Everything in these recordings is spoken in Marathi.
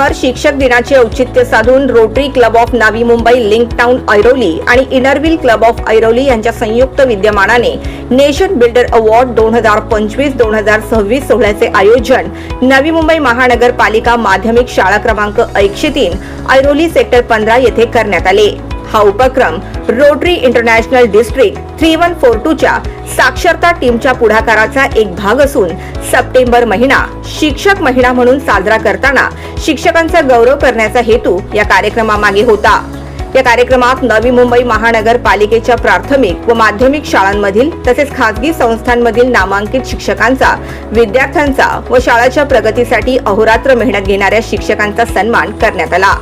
सप्टेंबर शिक्षक दिनाचे औचित्य साधून Rotary Club of Navi Mumbai Link Town Airoli आणि इनरविल क्लब ऑफ ऐरोली यांच्या संयुक्त विद्यमानाने नेशन बिल्डर अवॉर्ड दोन हजार पंचवीस दोन हजार सव्वीस सोहळ्याचे आयोजन नवी मुंबई महानगरपालिका माध्यमिक शाळा क्रमांक एकशे तीन ऐरोली सेक्टर पंधरा येथे करण्यात आले. हा उपक्रम Rotary International District three one four टूच्या साक्षरता टीमच्या पुढाकाराचा एक भाग असून सप्टेंबर महिना शिक्षक महिना म्हणून साजरा करताना शिक्षकांचा गौरव करण्याचा हेतू या कार्यक्रमामागे होता. या कार्यक्रमात नवी मुंबई महानगरपालिकेच्या प्राथमिक व माध्यमिक शाळांमधील तसेच खासगी संस्थांमधील नामांकित शिक्षकांचा विद्यार्थ्यांचा व शाळाच्या प्रगतीसाठी अहोरात्र मेहनत घेणाऱ्या शिक्षकांचा सन्मान करण्यात आला.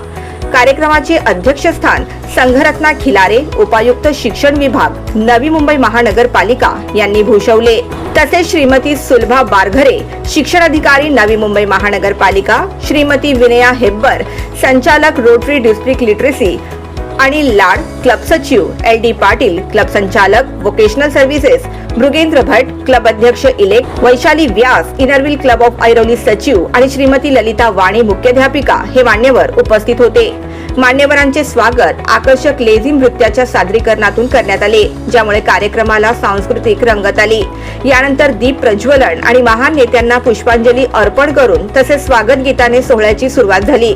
कार्यक्रमाचे अध्यक्षस्थान संघरत्ना खिलारे उपायुक्त शिक्षण विभाग नवी मुंबई महानगरपालिका यांनी भूषवले. तसेच श्रीमती सुलभा बारघरे शिक्षण अधिकारी नवी मुंबई महानगरपालिका श्रीमती विनया हेब्बर संचालक रोटरी डिस्ट्रिक्ट लिटरेसी आणि लाड क्लब सचिव एल डी पाटील क्लब संचालक vocational services Mrugendra Bhat club अध्यक्ष elect Vaishali Vyas Inner Wheel club of Airoli सचिव आणि श्रीमती ललिता वाणी मुख्याध्यापिका हे मान्यवर उपस्थित होते. मान्यवरांचे स्वागत. आकर्षक लेझी नृत्याच्या सादरीकरणातून करण्यात आले ज्यामुळे कार्यक्रमाला सांस्कृतिक रंगत आली. यानंतर दीप प्रज्वलन आणि महान नेत्यांना पुष्पांजली अर्पण करून तसेच स्वागत गीताने सोहळ्याची सुरुवात झाली.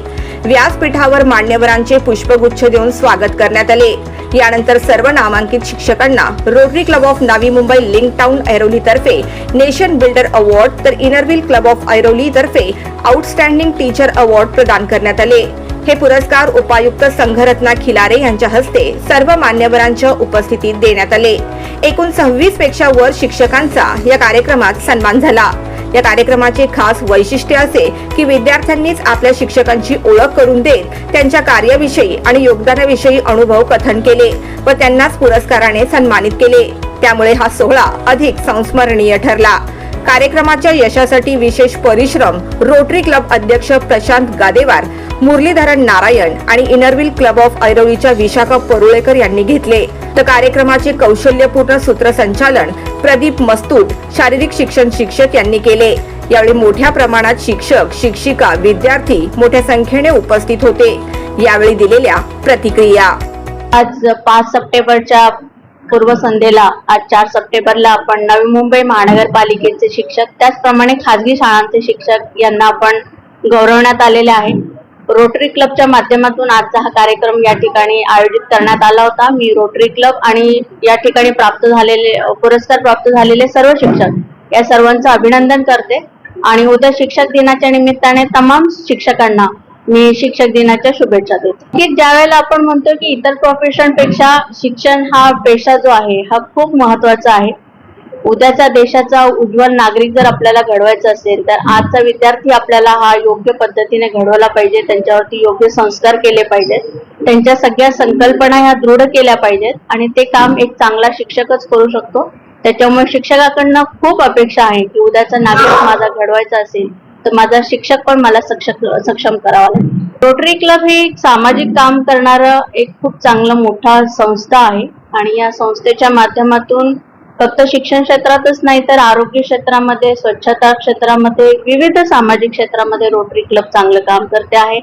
व्यासपीठावर मान्यवरांचे पुष्पगुच्छ देऊन स्वागत करण्यात आले. यानंतर सर्व नामांकित शिक्षकांना Rotary Club of Navi Mumbai Link Town Airoli तर्फे नेशन बिल्डर अवॉर्ड तर इनरव्हिल क्लब ऑफ ऐरोली तर्फे आउटस्टँडिंग टीचर अवॉर्ड प्रदान करण्यात आले. हे पुरस्कार उपायुक्त संघरत्ना खिलारे यांच्या हस्ते सर्व मान्यवरांच्या उपस्थितीत देण्यात आले. एकूण सव्वीसपेक्षा वर शिक्षकांचा या कार्यक्रमात सन्मान झाला. या कार्यक्रमाचे खास वैशिष्ट्य असे की विद्यार्थ्यांनीच आपल्या शिक्षकांची ओळख करून देत त्यांच्या कार्याविषयी आणि योगदानाविषयी अनुभव कथन केले व त्यांनाच पुरस्काराने सन्मानित केले. त्यामुळे हा सोहळा अधिक संस्मरणीय ठरला. कार्यक्रमाच्या यशासाठी विशेष परिश्रम रोटरी क्लब अध्यक्ष प्रशांत गादेवार मुरलीधरन नारायण आणि इनरविल क्लब ऑफ ऐरोलीच्या विशाखा परुळेकर यांनी घेतले. तर कार्यक्रमाचे कौशल्यपूर्ण सूत्रसंचालन प्रदीप मस्तूट शारीरिक शिक्षण शिक्षक यांनी केले. यावेळी मोठ्या प्रमाणात शिक्षक शिक्षिका विद्यार्थी मोठ्या संख्येने उपस्थित होते. यावेळी दिलेल्या प्रतिक्रिया. आज पाच सप्टेंबरच्या पूर्वसंध्येला आज चार सप्टेंबरला आपण नवी मुंबई महानगरपालिकेचे शिक्षक त्याचप्रमाणे खाजगी शाळांचे शिक्षक यांना आपण गौरवण्यात आलेले आहे. रोटरी क्लबच्या माध्यमातून आजचा हा कार्यक्रम या ठिकाणी आयोजित करण्यात आला होता. मी रोटरी क्लब आणि या ठिकाणी प्राप्त झालेले पुरस्कार प्राप्त झालेले सर्व शिक्षक या सर्वांचं अभिनंदन करते. आणि उद्या शिक्षक दिनाच्या निमित्ताने तमाम शिक्षकांना मी शिक्षक दिनाच्या शुभेच्छा देते. की ज्यावेळेला आपण म्हणतो की इतर प्रोफेशनपेक्षा शिक्षण हा पेशा जो आहे हा खूप महत्त्वाचा आहे. उद्याचा देशाचा उज्ज्वल नागरिक जर आपल्याला घडवायचा असेल तर आजचा विद्यार्थी आपल्याला हा योग्य पद्धतीने घडवला पाहिजे त्यांच्यावरती योग्य संस्कार केले पाहिजेत. त्यांच्या सगळ्या संकल्पना ह्या दृढ केल्या पाहिजेत आणि ते काम एक चांगला शिक्षकच करू शकतो. त्याच्यामुळे शिक्षकाकडनं खूप अपेक्षा आहे की उद्याचा नागरिक माझा घडवायचा असेल तर माझा शिक्षक पण मला सक्षम सक्षम करावा लागेल. रोटरी क्लब ही सामाजिक काम करणारं एक खूप चांगलं मोठा संस्था आहे. आणि या संस्थेच्या माध्यमातून फक्त शिक्षण क्षेत्रातच नाही तर आरोग्य क्षेत्रामध्ये स्वच्छता क्षेत्रामध्ये विविध सामाजिक क्षेत्रामध्ये रोटरी क्लब चांगलं काम करते आहे.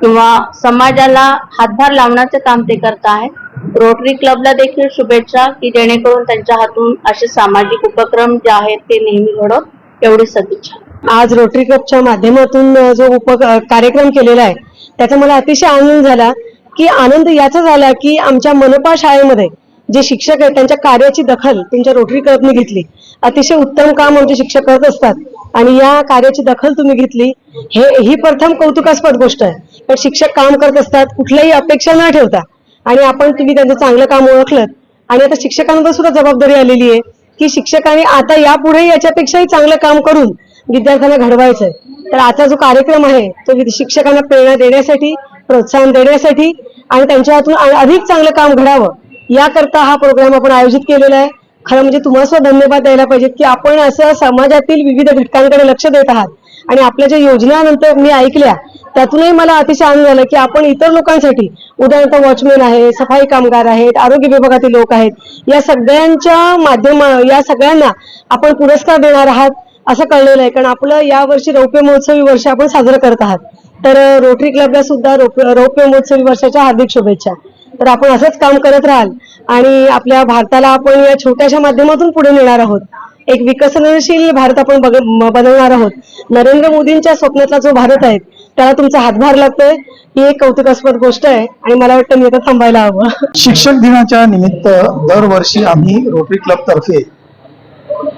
किंवा समाजाला हातभार लावण्याचं काम ते करत आहे. रोटरी क्लबला देखील शुभेच्छा की जेणेकरून त्यांच्या हातून असे सामाजिक उपक्रम जे आहेत ते नेहमी घडत एवढी सदिच्छा. आज रोटरी क्लबच्या माध्यमातून जो उप कार्यक्रम केलेला आहे त्याचा मला अतिशय आनंद झाला की आनंद याचा झाला की आमच्या मनपा शाळेमध्ये जे शिक्षक आहेत त्यांच्या कार्याची दखल त्यांच्या रोटरी क्लबने घेतली. अतिशय उत्तम काम आमचे शिक्षक करत असतात आणि या कार्याची दखल तुम्ही घेतली हे ही प्रथम कौतुकास्पद गोष्ट आहे. पण शिक्षक काम करत असतात कुठल्याही अपेक्षा न ठेवता. आणि आपण तुम्ही त्यांचं चांगलं काम ओळखलं आणि आता शिक्षकांवर सुद्धा जबाबदारी आलेली आहे की शिक्षकांनी आता यापुढे याच्यापेक्षाही चांगलं काम करून विद्यार्थ्यांना घडवायचंय. तर आता जो कार्यक्रम आहे तो शिक्षकांना प्रेरणा देण्यासाठी प्रोत्साहन देण्यासाठी आणि त्यांच्या हातून अधिक चांगलं काम घडावं याकरता हा प्रोग्राम आपण आयोजित केलेला आहे. खरं म्हणजे तुम्हाला सुद्धा धन्यवाद द्यायला पाहिजेत की आपण असं समाजातील विविध घटकांकडे लक्ष देत आहात. आणि आपल्या ज्या योजनानंतर मी ऐकल्या त्यातूनही मला अतिशय आनंद झाला की आपण इतर लोकांसाठी उदाहरणार्थ वॉचमॅन आहे सफाई कामगार आहेत आरोग्य विभागातील लोक आहेत या सगळ्यांच्या माध्यमा या सगळ्यांना आपण पुरस्कार देणार आहात. असं कळलेलं आहे. कारण आपलं यावर्षी रौप्य महोत्सवी वर्ष आपण साजरं करत आहात. तर रोटरी क्लबला सुद्धा रौप्य महोत्सवी वर्षाच्या हार्दिक शुभेच्छा. तर आपण असंच काम करत राहाल आणि आपल्या भारताला आपण या छोट्याशा माध्यमातून पुढे नेणार आहोत. एक विकसनशील भारत आपण बनवणार आहोत. नरेंद्र मोदींच्या स्वप्नातला जो भारत आहे त्याला तुमचा हातभार लागतोय. ही एक कौतुकास्पद गोष्ट आहे आणि मला वाटतं मी आता थांबायला हवं. शिक्षक दिनाच्या निमित्त दरवर्षी आम्ही रोटरी क्लब तर्फे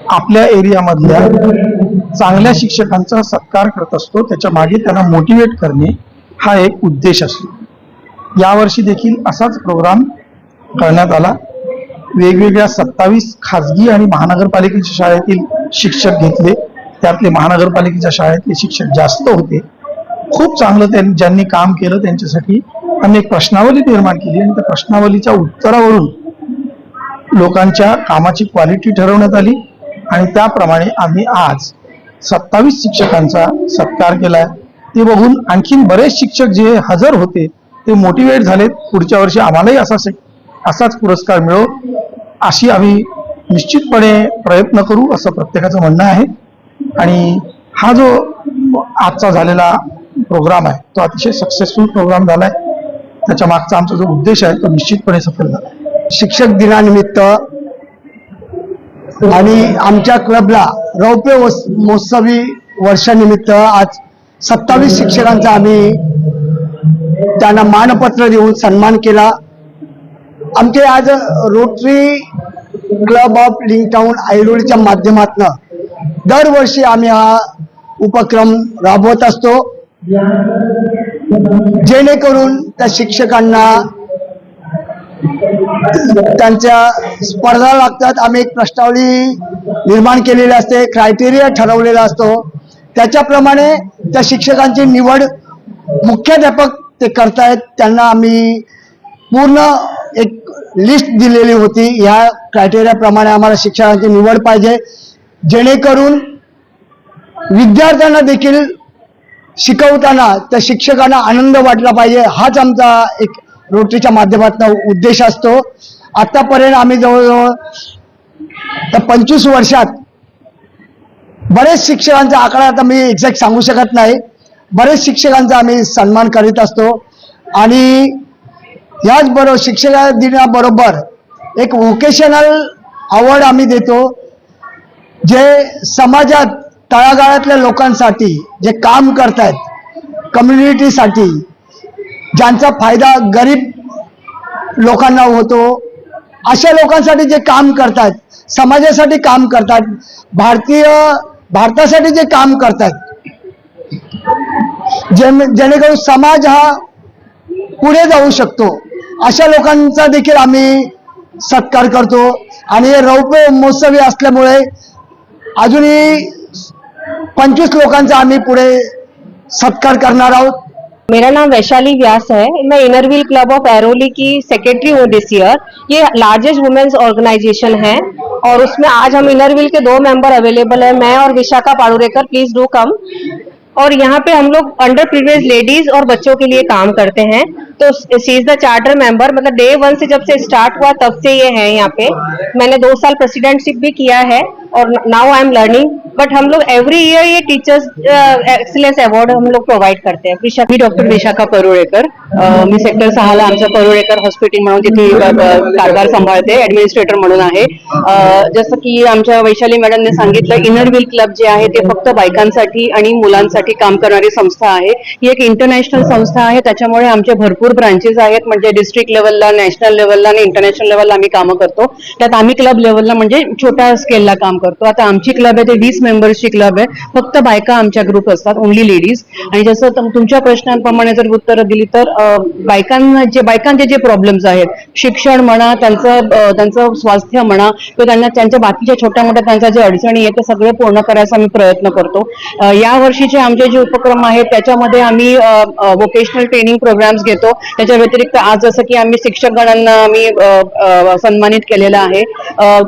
आपल्या एरियामधल्या चांगल्या शिक्षकांचा सत्कार करत असतो. त्याच्यामागे त्यांना मोटिवेट करणे हा एक उद्देश असतो. यावर्षी देखील असाच प्रोग्राम करण्यात आला. वेगवेगळ्या सत्तावीस खाजगी आणि महानगरपालिकेच्या शाळेतील शिक्षक घेतले. त्यातले महानगरपालिकेच्या शाळेतले शिक्षक जास्त होते. खूप चांगलं त्यांनी ज्यांनी काम केलं त्यांच्यासाठी अनेक एक प्रश्नावली निर्माण केली आणि त्या प्रश्नावलीच्या उत्तरावरून लोकांच्या कामाची क्वालिटी ठरवण्यात आली. आणि त्याप्रमाणे आम्ही आज सत्तावीस शिक्षकांचा सत्कार केलाय. ते बघून आणखीन बरेच शिक्षक जे हजर होते ते मोटिवेट झालेत. पुढच्या वर्षी आम्हालाही असाच असाच पुरस्कार मिळो अशी आम्ही निश्चितपणे प्रयत्न करू असं प्रत्येकाचं म्हणणं आहे. आणि हा जो आजचा झालेला प्रोग्राम आहे तो अतिशय सक्सेसफुल प्रोग्राम झालाय. त्याच्या मागचा आमचा जो उद्देश आहे तो निश्चितपणे सफल झाला शिक्षक दिनानिमित्त आणि आमच्या क्लबला रौप्य महोत्सवी वर्षानिमित्त आज सत्तावीस शिक्षकांचा आम्ही त्यांना मानपत्र देऊन सन्मान केला. आमचे आज रोटरी क्लब ऑफ लिंकटाऊन ऐरोलीच्या माध्यमातून दरवर्षी आम्ही हा उपक्रम राबवत असतो. जेणेकरून त्या शिक्षकांना त्यांच्या स्पर्धा लागतात. आम्ही एक प्रश्नावली निर्माण केलेली असते. क्रायटेरिया ठरवलेला असतो. त्याच्याप्रमाणे त्या शिक्षकांची निवड मुख्याध्यापक ते करतायत. त्यांना आम्ही पूर्ण एक लिस्ट दिलेली होती. ह्या क्रायटेरियाप्रमाणे आम्हाला शिक्षकांची निवड पाहिजे. जेणेकरून विद्यार्थ्यांना देखील शिकवताना त्या शिक्षकांना आनंद वाटला पाहिजे. हाच आमचा एक रोटरीच्या माध्यमातून उद्देश असतो. आतापर्यंत आम्ही जवळजवळ तर पंचवीस वर्षात बरेच शिक्षकांचा आकडा आता मी एक्झॅक्ट सांगू शकत नाही. बरेच शिक्षकांचा आम्ही सन्मान करीत असतो. आणि याचबरोबर शिक्षका दिनाबरोबर एक व्होकेशनल अवॉर्ड आम्ही देतो जे समाजात तळागाळातल्या लोकांसाठी जे काम करतायत कम्युनिटीसाठी ज्यांचा फायदा गरीब लोकांना होतो अशा लोकांसाठी जे काम करतात समाजासाठी काम करतात भारतीय भारतासाठी जे काम करतात जेणेकरून समाज हा पुढे जाऊ शकतो अशा लोकांचा देखील आम्ही सत्कार करतो. आणि रौप्य महोत्सवी असल्यामुळे अजूनही पंचवीस लोकांचा आम्ही पुढे सत्कार करणार आहोत. मेरा नाम वैशाली व्यास है। मैं इनरविल क्लब ऑफ़ एरोली की सेक्रेटरी हूँ दिस ईयर ये लार्जेस्ट वुमेन्स ऑर्गेनाइजेशन है और उसमें आज हम इनरविल के दो मेंबर अवेलेबल है। मैं और Vishakha Padurekar please do come और यहाँ पे हम लोग अंडर प्रिवेज लेडीज़ और बच्चों के लिए काम करते हैं। तो she is the charter member मतलब डे वन से जब से स्टार्ट हुआ तब से ये है यहाँ पे। मैंने दो साल प्रेसिडेंटशिप भी किया है और now I am learning but हम लोग एवरी ईयर ये टीचर्स एक्सीलेंस अवार्ड हम लोग प्रोवाइड करते हैं। मी डॉक्टर विशाखा परुळेकर मी सेक्टर सहाला आमचं परुळेकर हॉस्पिटल म्हणून तिथे कारभार सांभाळते ऍडमिनिस्ट्रेटर म्हणून आहे. Uh, जसं की आमच्या वैशाली मॅडमने सांगितलं इनर व्हील क्लब जे आहे ते फक्त बायकांसाठी आणि मुलांसाठी काम करणारी संस्था आहे. ही एक इंटरनॅशनल संस्था आहे त्याच्यामुळे आमचे भरपूर ब्रांचेस आहेत म्हणजे डिस्ट्रिक्ट लेवलला नॅशनल लेवलला आणि इंटरनॅशनल लेवलला आम्ही कामं करतो. त्यात आम्ही क्लब लेवलला म्हणजे छोट्या स्केलला काम करतो. आता आमची क्लब आहे ते वीस मेंबर्सची क्लब आहे. फक्त बायका आमच्या ग्रुप असतात ओन्ली लेडीज आणि जसं तुमच्या प्रश्नांप्रमाणे जर उत्तर दिली तर बायकांना जे बायकांचे जे प्रॉब्लेम्स आहेत शिक्षण म्हणा त्यांचं त्यांचं स्वास्थ्य म्हणा किंवा त्यांना त्यांच्या बाकीच्या छोट्या मोठ्या त्यांच्या जे अडचणी आहेत ते सगळे पूर्ण करायचा आम्ही प्रयत्न करतो. या वर्षीचे आमचे जे उपक्रम आहेत त्याच्यामध्ये आम्ही वोकेशनल ट्रेनिंग प्रोग्राम्स घेतो. त्याच्या व्यतिरिक्त आज जसं की आम्ही शिक्षकगणांना आम्ही सन्मानित केलेलं आहे.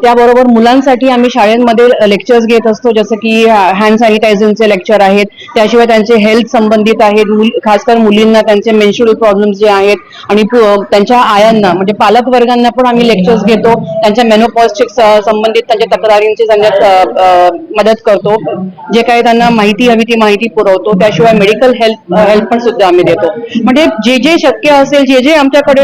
त्याबरोबर मुलांसाठी आम्ही शाळेमध्ये लेक्चर्स घेत असतो जसं की हँड सॅनिटायझरचे लेक्चर आहेत. त्याशिवाय त्यांचे हेल्थ संबंधित आहेत. मुल- खासकर मुलींना त्यांचे मेन्शुरल प्रॉब्लेम्स जे आहेत आणि त्यांच्या आयांना म्हणजे पालक वर्गांना पण आम्ही लेक्चर्स घेतो. त्यांच्या मेनोपॉजचे संबंधित त्यांच्या तक्रारींची त्यांना मदत करतो. जे काही त्यांना माहिती हवी ती माहिती पुरवतो. त्याशिवाय मेडिकल हेल्थ हेल्प पण सुद्धा आम्ही देतो. म्हणजे जे जे शक्य असेल जे जे आमच्याकडे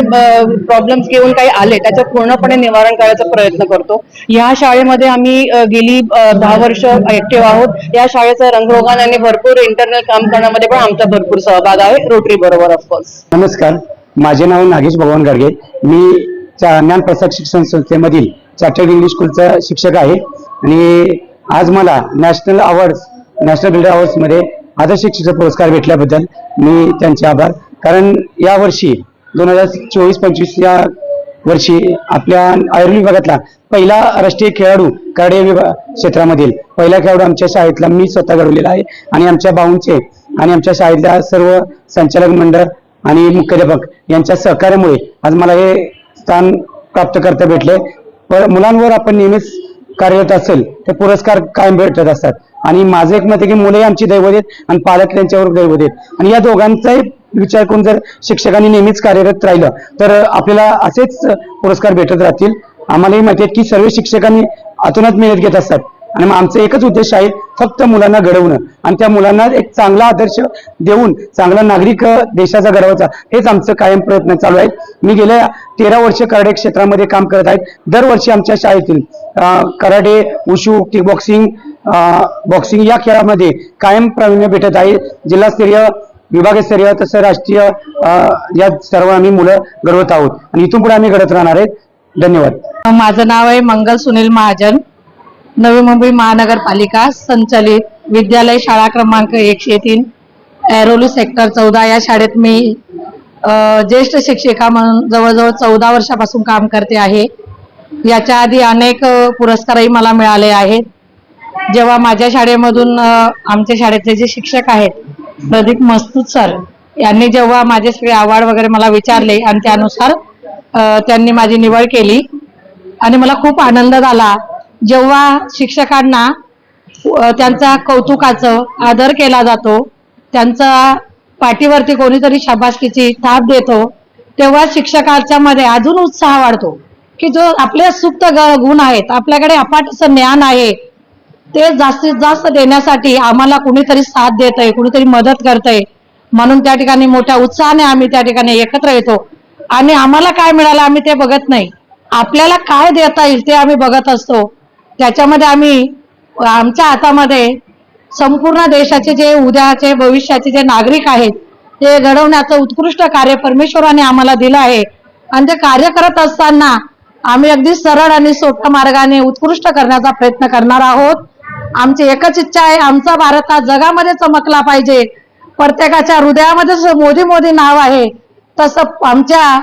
प्रॉब्लेम्स घेऊन काही आले त्याचं पूर्णपणे निवारण करायचा प्रयत्न करतो. या शाळेमध्ये आम्ही गेली दहा वर्ष ऍक्टिव्ह आहोत. या शाळेचा रंगरोगान आणि भरपूर इंटरनल काम करण्यामध्ये पण आमचा भरपूर सहभाग आहे. रोटरी बरोबर ऑफकोर्स नमस्कार. माझे नाव नागेश भगवान गाडगे. मी ज्ञानप्रसाद शिक्षण संस्थेमधील चार्टर्ड इंग्लिश स्कूलचा शिक्षक आहे. आणि आज मला नॅशनल अवॉर्ड्स नॅशनल बिल्डर अवॉर्ड्समध्ये आदर्श शिक्षक पुरस्कार भेटल्याबद्दल मी त्यांचे आभार कारण या वर्षी दोन हजार चोवीस पंचवीस या वर्षी आपल्या आयुर्वेद विभागातला पहिला राष्ट्रीय खेळाडू कराडे विभाग क्षेत्रामधील पहिला खेळाडू आमच्या शाळेतला मी स्वतः घडवलेला आहे. आणि आमच्या भाऊंचे आणि आमच्या शाळेतल्या सर्व संचालक मंडळ आणि मुख्याध्यापक यांच्या सहकार्यामुळे आज मला हे स्थान प्राप्त करता भेटले पण मुलांवर आपण नेहमीच कार्यरत असेल ते पुरस्कार कायम भेटत असतात. आणि माझं एक मत आहे की मुले आमची दैवत आहेत आणि पालक त्यांच्यावर दैवत आहेत. आणि या दोघांचाही विचार करून जर शिक्षकांनी नेहमीच कार्यरत राहिलं तर आपल्याला असेच पुरस्कार भेटत राहतील. आम्हालाही माहिती आहे की सर्व शिक्षकांनी आतूनच मेहनत घेत असतात. आणि मग आमचा एकच उद्देश आहे फक्त मुलांना घडवणं. आणि त्या मुलांना एक चांगला आदर्श देऊन चांगला नागरिक देशाचा घडवायचा हेच आमचं कायम प्रयत्न चालू आहे. मी गेल्या तेरा वर्ष कराडे क्षेत्रामध्ये काम करत आहेत दरवर्षी आमच्या शाळेतील karate wushu kick boxing boxing या खेळामध्ये कायम प्रावीण्य भेटत आहे. जिल्हास्तरीय विभागस्तरीय तसं राष्ट्रीय या सर्व आम्ही मुलं घडवत आहोत. आणि इथून पुढे आम्ही घडत राहणार आहेत. धन्यवाद. माझं नाव आहे मंगल सुनील महाजन. नवी मुंबई महानगरपालिका संचलित विद्यालय शाळा क्रमांक एकशे तीन ऐरोली सेक्टर चौदा. या शाळेत मी ज्येष्ठ शिक्षिका म्हणून जवळजवळ चौदा वर्षापासून काम करते आहे. याच्या आधी अनेक पुरस्कारही मला मिळाले आहेत. जेव्हा माझ्या शाळेमधून आमच्या शाळेतले जे शिक्षक आहेत प्रदीप मस्तूत सर यांनी जेव्हा माझे सगळे अवॉर्ड वगैरे मला विचारले आणि त्यानुसार त्यांनी माझी निवड केली. आणि मला खूप आनंद झाला. जेव्हा शिक्षकांना त्यांचा कौतुकाचं आदर केला जातो त्यांचा पाठीवरती कोणीतरी शाबासकीची थाप देतो तेव्हा शिक्षकाच्या मध्ये अजून उत्साह वाढतो. की जो आपले सुप्त ग- गुण आहेत आपल्याकडे अपाट असं ज्ञान आहे ते जास्तीत जास्त देण्यासाठी आम्हाला कुणीतरी साथ देत आहे कुणीतरी मदत करतंय. म्हणून त्या ठिकाणी मोठ्या उत्साहाने आम्ही त्या ठिकाणी एकत्र येतो. आणि आम्हाला काय मिळालं आम्ही ते बघत नाही. आपल्याला काय देता येईल ते आम्ही बघत असतो. त्याच्यामध्ये आम्ही आमच्या हातामध्ये संपूर्ण देशाचे जे उद्याचे भविष्याचे जे नागरिक आहेत ते घडवण्याचं उत्कृष्ट कार्य परमेश्वराने आम्हाला दिलं आहे. आणि ते कार्य करत असताना आम्ही अगदी सरळ आणि सोप्या मार्गाने उत्कृष्ट करण्याचा प्रयत्न करणार आहोत. आमची एकच इच्छा आहे आमचा भारत हा जगामध्ये चमकला पाहिजे. प्रत्येकाच्या हृदयामध्ये जसं मोदी मोदी नाव आहे तसं आमच्या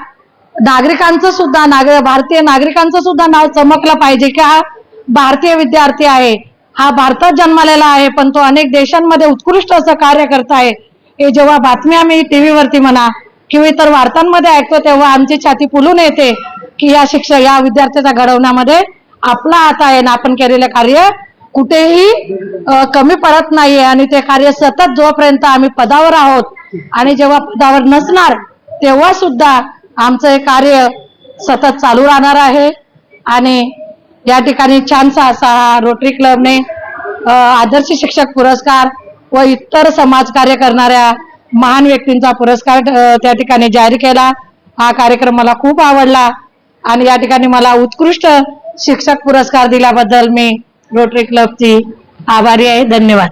नागरिकांचं सुद्धा नागरिक भारतीय नागरिकांचं सुद्धा नाव चमकलं पाहिजे की हा भारतीय विद्यार्थी आहे. हा भारतात जन्मालेला आहे पण तो अनेक देशांमध्ये उत्कृष्ट असं कार्य करत आहे. हे जेव्हा बातम्या मी व्हीवरती म्हणा किंवा इतर वार्तांमध्ये ऐकतो तेव्हा आमची छाती फुलून येते की या शिक्षक या विद्यार्थ्याच्या घडवण्यामध्ये आपला हात आहे ना आपण केलेलं कार्य कुठेही कमी पडत नाहीये आणि ते कार्य सतत जोपर्यंत आम्ही पदावर आहोत आणि जेव्हा पदावर नसणार तेव्हा सुद्धा आमचं हे कार्य सतत चालू राहणार आहे. आणि या ठिकाणी छानसा असा हा रोटरी क्लबने आदर्श शिक्षक पुरस्कार व इतर समाजकार्य करणाऱ्या महान व्यक्तींचा पुरस्कार त्या ठिकाणी जाहीर केला. हा कार्यक्रम मला खूप आवडला आणि या ठिकाणी मला उत्कृष्ट शिक्षक पुरस्कार दिल्याबद्दल मी रोटरी क्लबची आभारी आहे. धन्यवाद.